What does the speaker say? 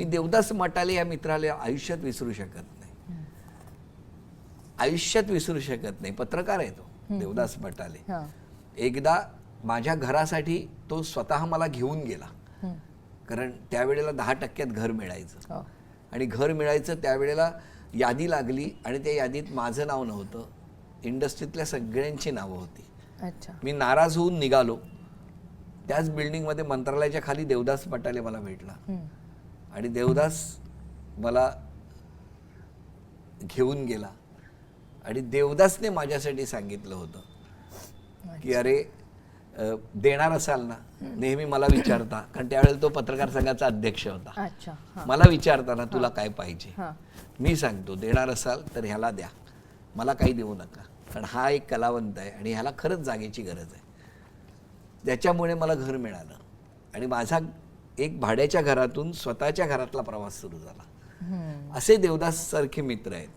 मी देवदास मटाले या मित्राला आयुष्यात विसरू शकत नाही. आयुष्यात विसरू शकत नाही. पत्रकार आहे तो देवदास मटाले. एकदा माझ्या घरासाठी तो स्वतः मला घेऊन गेला. कारण त्यावेळेला दहा टक्क्यात घर मिळायचं. हो. आणि घर मिळायचं त्यावेळेला यादी लागली आणि त्या यादीत माझं नाव नव्हतं. इंडस्ट्रीतल्या सगळ्यांची नावं होती. अच्छा. मी नाराज होऊन निघालो. त्याच बिल्डिंगमध्ये मंत्रालयाच्या खाली देवदास पटाले मला भेटला. आणि देवदास मला घेऊन गेला. आणि देवदासने माझ्यासाठी सांगितलं होतं की अरे देणार असाल ना नेहमी मला विचारता कारण त्यावेळेला तो पत्रकार संघाचा अध्यक्ष होता. मला विचारताना तुला काय पाहिजे? मी सांगतो देणार असाल तर ह्याला द्या. मला काही देऊ नका कारण हा एक कलावंत आहे आणि ह्याला खरंच जागेची गरज आहे. त्याच्यामुळे मला घर मिळालं. आणि माझा एक भाड्याच्या घरातून स्वतःच्या घरातला प्रवास सुरू झाला. असे देवदास सारखे मित्र आहेत.